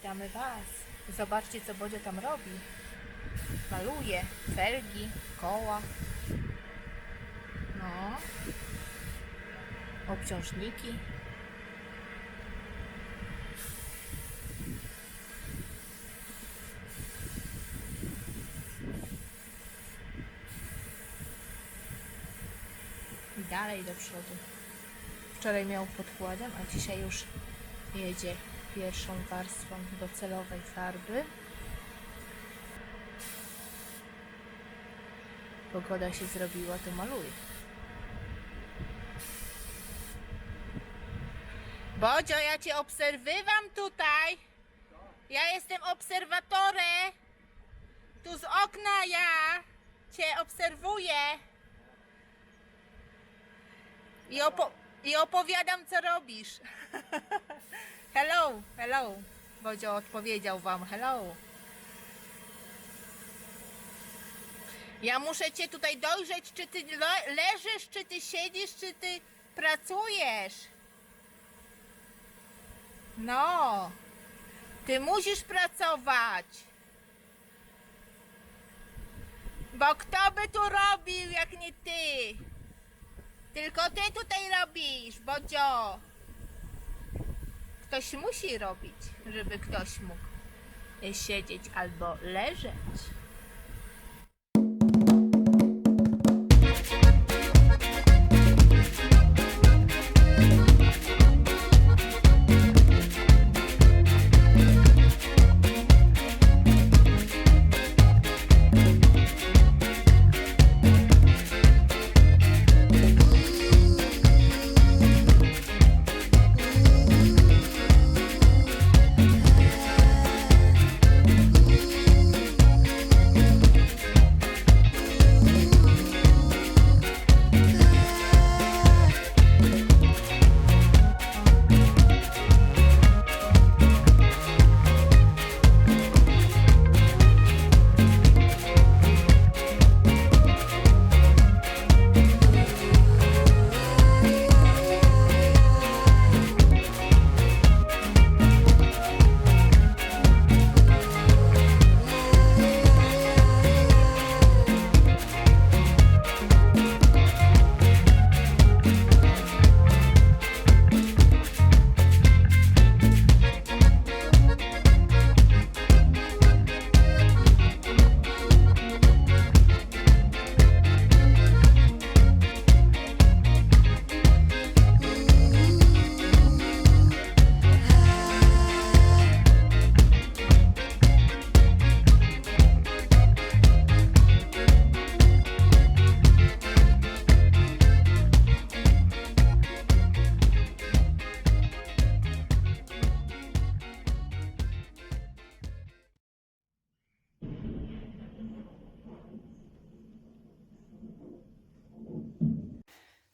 Witamy Was. Zobaczcie, co Bodzio tam robi. Maluje felgi, koła. No. Obciążniki. I dalej do przodu. Wczoraj miał podkładem, a dzisiaj już jedzie pierwszą warstwą docelowej farby. Pogoda się zrobiła, to maluje. Bodzio, ja cię obserwywam tutaj. Ja jestem obserwatorem. Tu z okna ja cię obserwuję. I, opo- I opowiadam, co robisz. hello, hello. Bodzio odpowiedział wam hello. Ja muszę cię tutaj dojrzeć, czy ty le- leżysz, czy ty siedzisz, czy ty pracujesz. No, ty musisz pracować. Bo kto by tu robił, jak nie ty? Tylko ty tutaj robisz, Bodzio. Ktoś musi robić, żeby ktoś mógł siedzieć albo leżeć.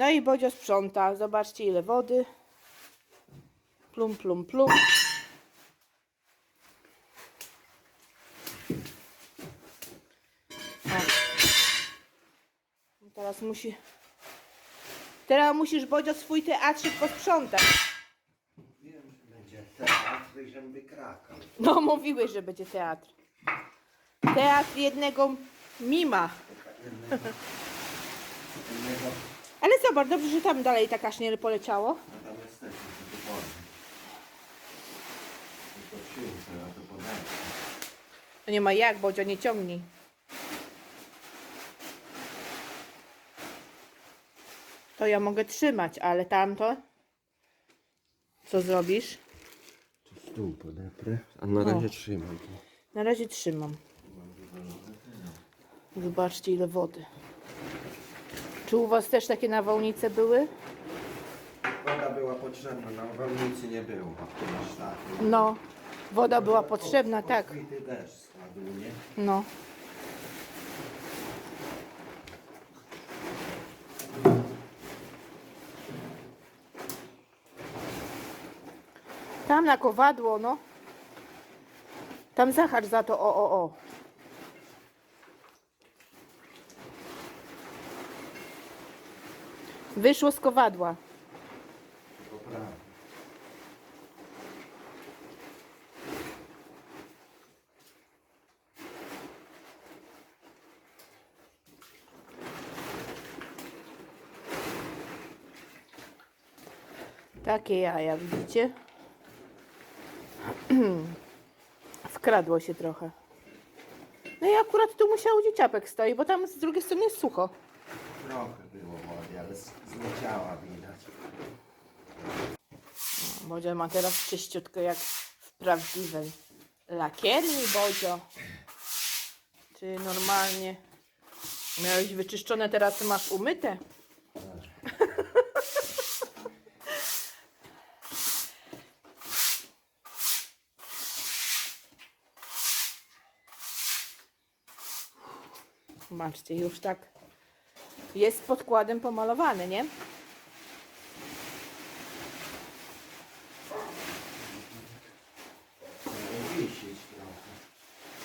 No i Bodzio sprząta. Zobaczcie ile wody. Plum, plum, plum. O. Teraz musi... Teraz musisz, Bodzio, swój teatrzyk posprzątać. Wiem, że będzie teatr i żebym wykrakał. No, mówiłeś, że będzie teatr. Teatr jednego mima. Jednego, jednego, Ale zobacz, dobrze, że tam dalej ta kaszniel poleciało. a tam jesteśmy, to tu wolno. Tylko siłkę, a to. To nie ma jak, Bodzio, nie ciągnij. To ja mogę trzymać, ale tamto... Co zrobisz? Tu stół podeprę, a na razie trzymam tu. Na razie trzymam. Zobaczcie ile wody. Czy u was też takie nawałnice były? Woda była potrzebna, na walnicy nie było. Aż tak. No, woda była potrzebna, tak. Obfity deszcz spadł, nie? No. Tam na kowadło, no. Tam zahacz za to, o, o, o. Wyszło z kowadła. Takie jaja, widzicie? Wkradło się trochę. No i akurat tu musiał dzieciapek stoi, bo tam z drugiej strony jest sucho. Trochę było wody, ale zleciała widać. Bodzio ma teraz czyściutko jak w prawdziwej lakierni, Bodzio. Czy normalnie miałeś wyczyszczone, teraz masz umyte? Zobaczcie, już tak jest podkładem pomalowany, nie?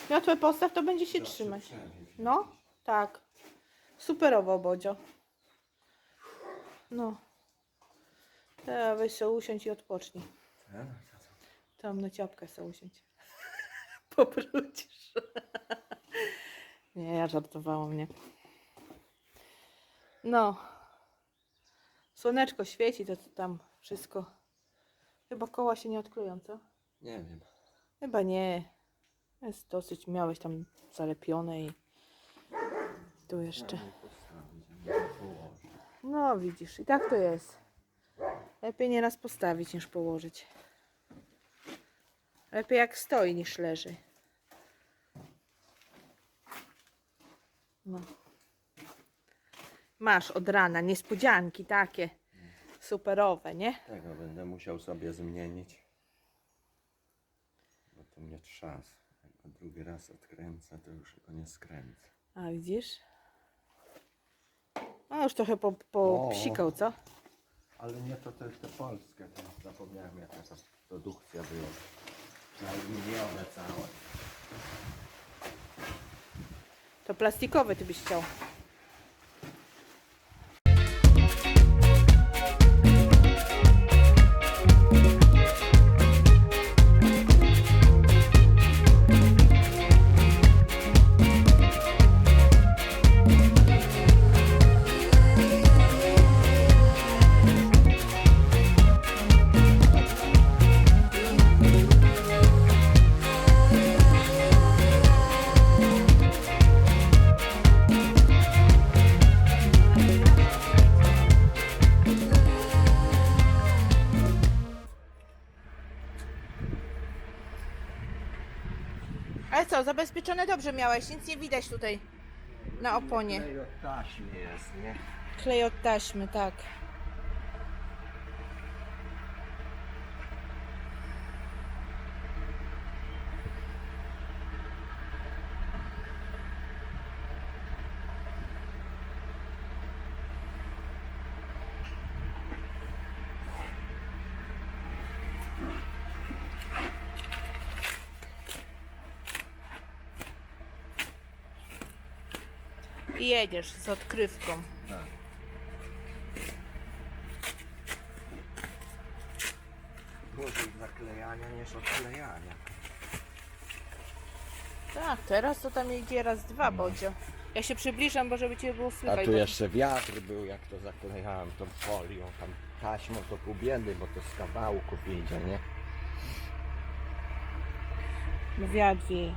Miotłę postaw, to będzie się trzymać. No, tak. Superowo, Bodzio. No. Teraz weź sobie usiądź i odpocznij. Tam na ciapkę sobie usiądź. Powrócisz. Nie, ja żartowałam, nie. No. Słoneczko świeci, to, to tam wszystko. Chyba koła się nie odkleją, co? Nie wiem. Chyba nie. Jest dosyć, miałeś tam zalepione i tu jeszcze. No widzisz, i tak to jest. Lepiej nieraz postawić niż położyć. Lepiej jak stoi niż leży. No. Masz od rana niespodzianki takie superowe, nie? Tego będę musiał sobie zmienić. Bo to mnie trzas. Jak go drugi raz odkręcę, to już go nie skręcę. A widzisz? No już trochę po, po O. psikał, co? Ale nie to te, te polskie, to zapomniałem jaka ta produkcja była. Aluminiowe całe. To plastikowy ty byś chciał. Co, zabezpieczone dobrze miałeś, nic nie widać tutaj na oponie. No i od taśmy jest, nie? Klej od taśmy, tak. I jedziesz z odkrywką. Tak. Gorzej zaklejania niż odklejania. Tak, teraz to tam idzie raz dwa, Bodzio. Ja się przybliżam, bo żeby cię było A słychać. tu bo- jeszcze wiatr był, jak to zaklejałem tą folią, tam taśmą to pół biedy, bo to z kawałków idzie, nie? No wiatr wieje.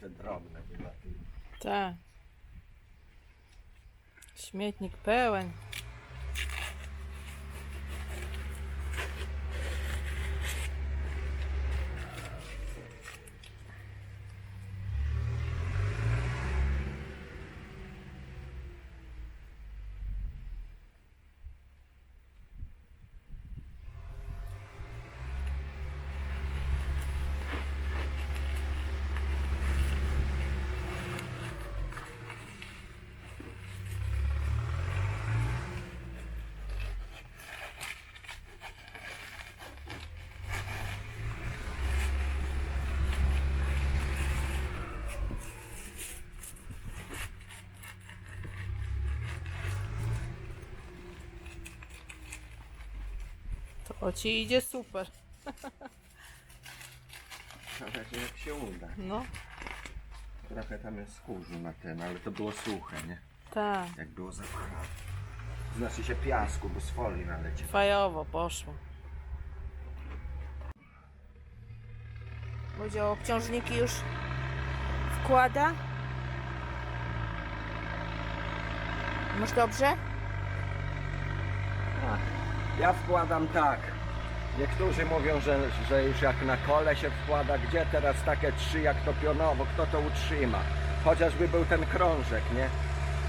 Це драбна діла. Так. Шметник певен. Tak. To ci idzie super. Razie jak się uda. No, Trochę tam jest kurzu na ten, ale to było suche, nie? tak. Jak było zapalone. Znaczy się piasku, bo z folii naleciał. Fajowo poszło. Będzie obciążniki już wkłada. Masz dobrze? Ja wkładam tak. Niektórzy mówią, że, że już jak na kole się wkłada, gdzie teraz takie trzy jak to pionowo, kto to utrzyma? Chociażby był ten krążek, nie?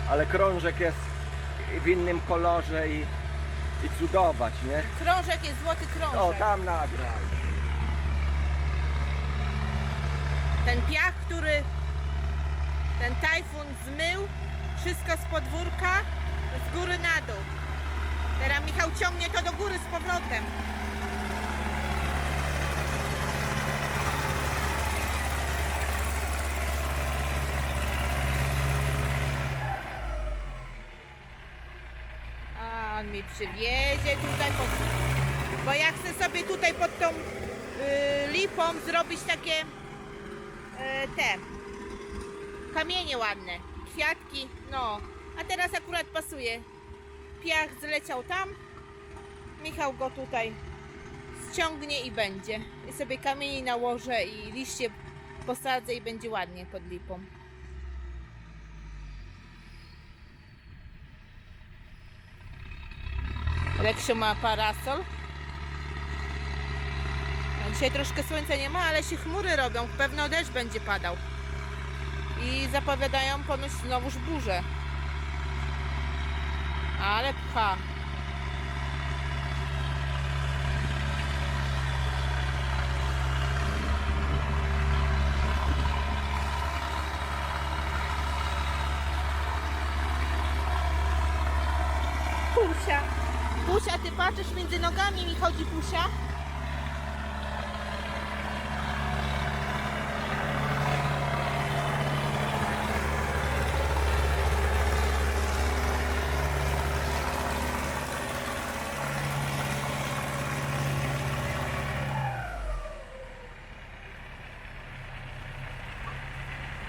Ale krążek jest w innym kolorze i, i cudować, nie? Krążek jest złoty krążek. O, tam nagrał. Ten piach, który ten tajfun zmył, wszystko z podwórka, z góry na dół. Teraz Michał ciągnie to do góry z powrotem. A on mi przywiezie tutaj pod... Bo ja chcę sobie tutaj pod tą y, lipą zrobić takie e, te kamienie ładne, kwiatki, no. A teraz akurat pasuje. Piach zleciał tam, Michał go tutaj ściągnie i będzie. I sobie kamieni nałożę i liście posadzę i będzie ładnie pod lipą. Reksio ma parasol. No, Dzisiaj troszkę słońca nie ma, ale się chmury robią. Pewno deszcz będzie padał. I zapowiadają ponoć znowuż burzę. Ale pcha. Pusia. Pusia, ty patrzysz między nogami mi chodzi Pusia?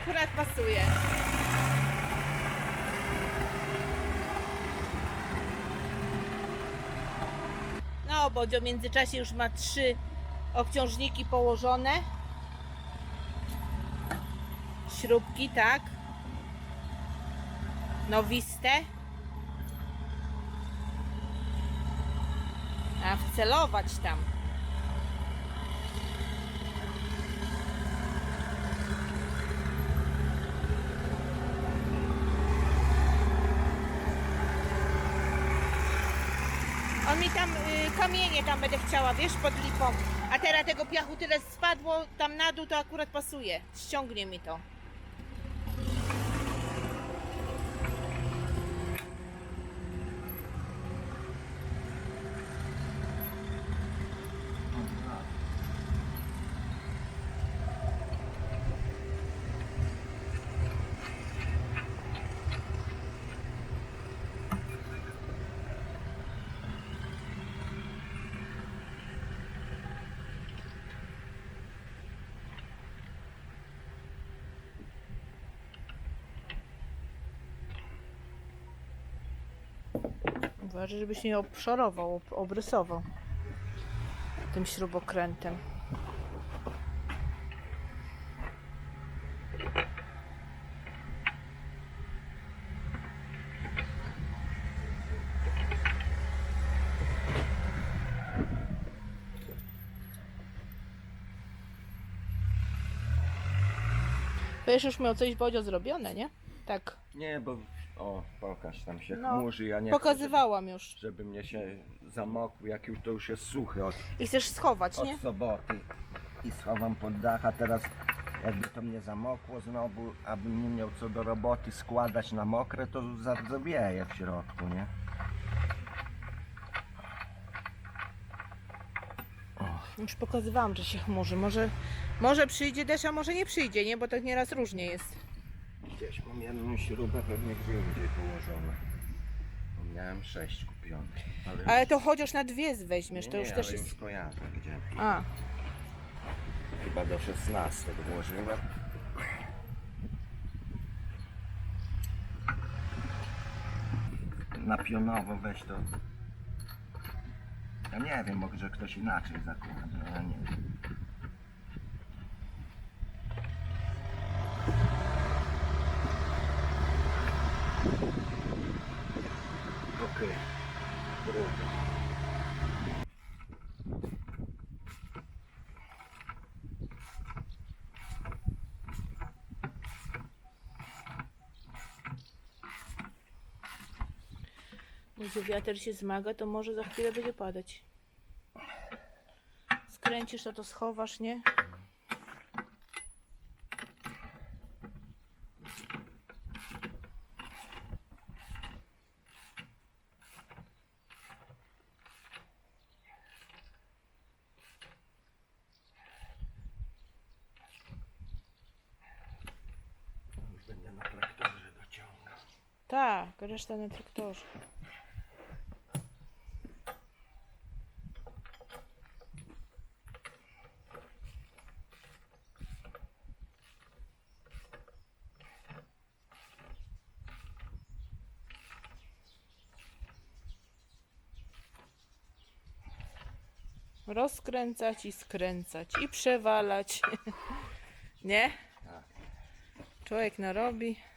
Akurat pasuje. No, Bodzio w międzyczasie już ma trzy obciążniki położone. Śrubki, tak. Nowiste. A wcelować tam. On mi tam y, kamienie tam będę chciała, wiesz, pod lipą. A teraz tego piachu tyle spadło tam na dół, to akurat pasuje. Ściągnie mi to. Uważaj, żebyś nie obszorował, obrysował tym śrubokrętem. Wiesz, już miał coś bodzio zrobione, nie? Tak. Nie, bo o, pokaż, tam się No, chmurzy, ja nie Pokazywałam już. chcę, żeby, żeby mnie się zamokł, jak już to już jest suchy od, I chcesz schować, od nie? soboty. I schowam pod dach, a teraz jakby to mnie zamokło znowu, abym nie miał co do roboty składać na mokre, to zardzewieje w środku, nie? Już pokazywałam, że się chmurzy. Może, może przyjdzie deszcz, a może nie przyjdzie, nie? Bo tak nieraz różnie jest. Gdzieś mam jedną śrubę pewnie gdzie indziej położone. Bo Miałem sześć kupionych. Ale, Ale to chociaż na dwie weźmiesz, nie, to już też jest... już kojarzę gdzie. A, Chyba do 16 włożyłem. Na pionowo weź to. Ja nie wiem, może ktoś inaczej zakłada, ja nie wiem. Okej, drugi. gdzie wiatr się zmaga, to może za chwilę będzie padać. Skręcisz, to to schowasz, nie? Już będę na traktorze dociągał. Tak, reszta na traktorze. Rozkręcać i skręcać i przewalać. Nie? Tak. Człowiek narobi.